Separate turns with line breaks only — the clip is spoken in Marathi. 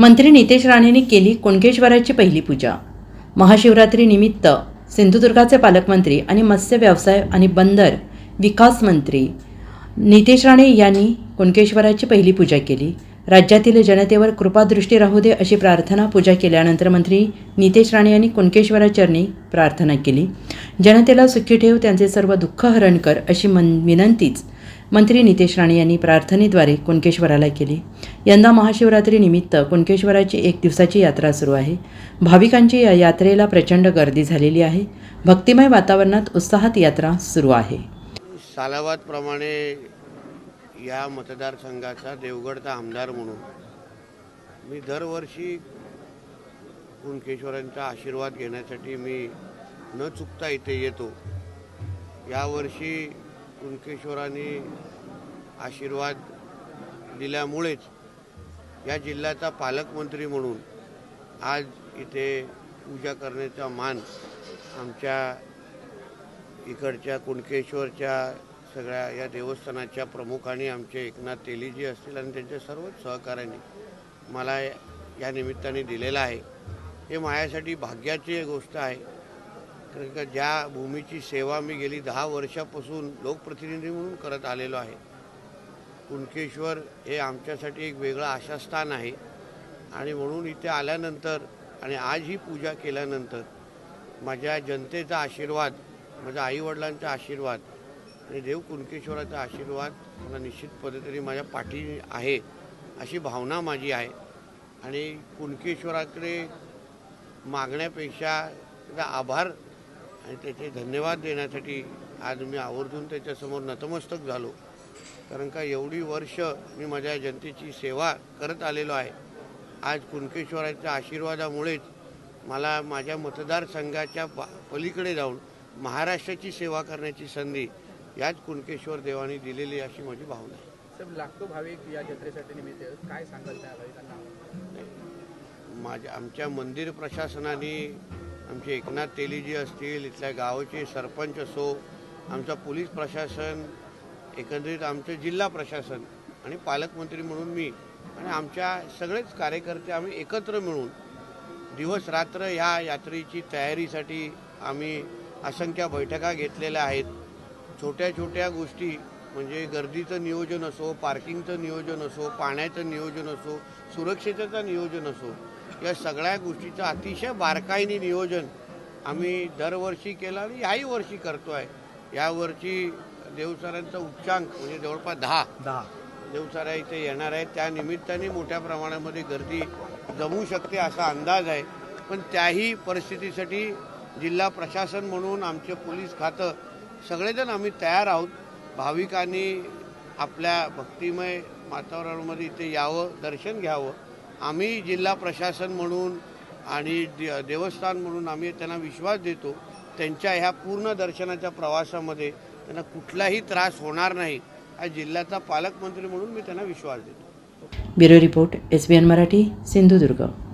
मंत्री नितेश राणेंनी केली कुणकेश्वराची पहिली पूजा. महाशिवरात्रीनिमित्त सिंधुदुर्गाचे पालकमंत्री आणि मत्स्य व्यवसाय आणि बंदर विकास मंत्री नितेश राणे यांनी कुणकेश्वराची पहिली पूजा केली. राज्यातील जनतेवर कृपादृष्टी राहू दे अशी प्रार्थना पूजा केल्यानंतर मंत्री नितेश राणे यांनी कुणकेश्वराचरणी प्रार्थना केली. जनतेला सुखी ठेव त्यांचे सर्व दुःख हरण कर अशी मन विनंतीच मंत्री नितेश राणे यांनी प्रार्थनेद्वारे कुणकेश्वराला केली. यंदा महाशिवरात्रीनिमित्त कुणकेश्वराची एक दिवसाची यात्रा सुरू आहे. भाविकांची या यात्रेला प्रचंड गर्दी झालेली आहे. भक्तिमय वातावरणात उत्साहात यात्रा सुरू आहे.
सालावादप्रमाणे या मतदारसंघाचा देवगडचा आमदार म्हणून मी दरवर्षी कुणकेश्वरांचा आशीर्वाद घेण्यासाठी मी न चुकता इथे येतो. यावर्षी कुणकेश्वरांनी आशीर्वाद दिल्यामुळेच या जिल्ह्याचा पालकमंत्री म्हणून आज इथे पूजा करण्याचा मान आमच्या इकडच्या कुणकेश्वरच्या सगळ्या या देवस्थानाच्या प्रमुखांनी आमचे एकनाथ तेलीजी असतील आणि त्यांच्या सर्वच सहकाऱ्यांनी मला या निमित्ताने दिलेला आहे. हे माझ्यासाठी भाग्याची गोष्ट आहे. कारण का ज्या भूमीची सेवा मी गेली दहा वर्षापासून लोकप्रतिनिधी म्हणून करत आलेलो आहे. कुणकेश्वर हे आमच्यासाठी एक वेगळं आशास्थान आहे. आणि म्हणून इथे आल्यानंतर आणि आज ही पूजा केल्यानंतर माझ्या जनतेचा आशीर्वाद माझ्या आईवडिलांचा आशीर्वाद आणि देव कुणकेश्वराचा आशीर्वाद मला निश्चित तरी माझ्या पाठी आहे अशी भावना माझी आहे. आणि कुणकेश्वराकडे मागण्यापेक्षा त्याचा आभार आणि त्याचे धन्यवाद देण्यासाठी आज मी आवर्जून त्याच्यासमोर नतमस्तक झालो. कारण का एवढी वर्ष मी माझ्या जनतेची सेवा करत आलेलो आहे. आज कुणकेश्वराच्या आशीर्वादामुळेच मला माझ्या मतदारसंघाच्या पा पलीकडे जाऊन महाराष्ट्राची सेवा करण्याची संधी याच कुणकेश्वर देवाने दिलेली अशी माझी भावना आहे.
साहेब लाखो भाविक या जत्रेसाठी निमित्त. काय सांगाल त्या भाविकांना?
माझ्या आमच्या मंदिर प्रशासनाने आमचे एकनाथ तेलीजी असतील इथल्या गावाचे सरपंच असो आमचं पोलीस प्रशासन एकंदरीत आमचं जिल्हा प्रशासन आणि पालकमंत्री म्हणून मी आणि आमच्या सगळेच कार्यकर्ते आम्ही एकत्र मिळून दिवस रात्र ह्या यात्रेची तयारीसाठी आम्ही असंख्य बैठका घेतलेल्या आहेत. छोट्या छोट्या गोष्टी म्हणजे गर्दीचं नियोजन असो पार्किंगचं नियोजन असो पाण्याचं नियोजन असो सुरक्षेचं नियोजन असो या सगळ्या गोष्टीचं अतिशय बारकाईने नियोजन आम्ही दरवर्षी केलं आणि याही वर्षी करतो आहे यावर्षी देवसरांचा उच्चांक म्हणजे जवळपास दहा
दहा.
देवसारा इथे येणार आहे त्या निमित्ताने मोठ्या प्रमाणामध्ये गर्दी जमू शकते असा अंदाज आहे. पण त्याही परिस्थितीसाठी जिल्हा प्रशासन म्हणून आमचे पोलीस खातं सगळेजण आम्ही तयार आहोत. भाविकांनी आपल्या भक्तिमय वातावरणामध्ये इथे यावं दर्शन घ्यावं. आम्ही जिल्हा प्रशासन म्हणून आणि दे- देवस्थान म्हणून आम्ही त्यांना विश्वास देतो. त्यांच्या ह्या पूर्ण दर्शनाच्या प्रवासामध्ये त्यांना कुठलाही त्रास होणार नाही. हा जिल्ह्याचा पालकमंत्री म्हणून मी त्यांना विश्वास देतो.
Bureau report S B N Marathi Sindhudurg.